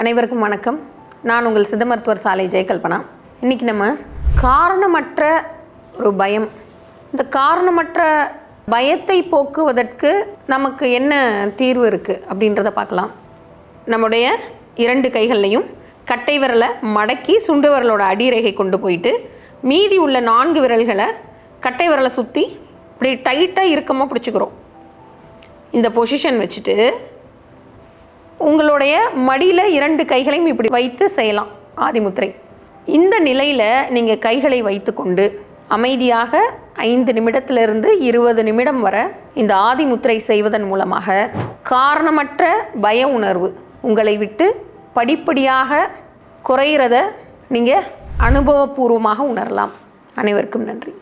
அனைவருக்கும் வணக்கம். நான் உங்கள் சித்த மருத்துவர் சாலை ஜெயகல்பனா. இன்றைக்கி நம்ம காரணமற்ற ஒரு பயம். இந்த காரணமற்ற பயத்தை போக்குவதற்கு நமக்கு என்ன தீர்வு இருக்குது அப்படின்றத பார்க்கலாம். நம்முடைய இரண்டு கைகள்லையும் கட்டை விரலை மடக்கி சுண்டு விரலோட அடிரேகை கொண்டு போயிட்டு மீதி உள்ள நான்கு விரல்களை கட்டை விரலை சுற்றி இப்படி டைட்டாக இறுக்கமாக பிடிச்சிக்கிறோம். இந்த பொசிஷன் வச்சுட்டு உங்களுடைய மடியில் இரண்டு கைகளையும் இப்படி வைத்து செய்யலாம் ஆதிமுத்திரை. இந்த நிலையில் நீங்கள் கைகளை வைத்துக்கொண்டு அமைதியாக ஐந்து நிமிடத்திலிருந்து இருபது நிமிடம் வரை இந்த ஆதிமுத்திரை செய்வதன் மூலமாக காரணமற்ற பய உணர்வு உங்களை விட்டு படிப்படியாக குறையிறத நீங்கள் அனுபவபூர்வமாக உணரலாம். அனைவருக்கும் நன்றி.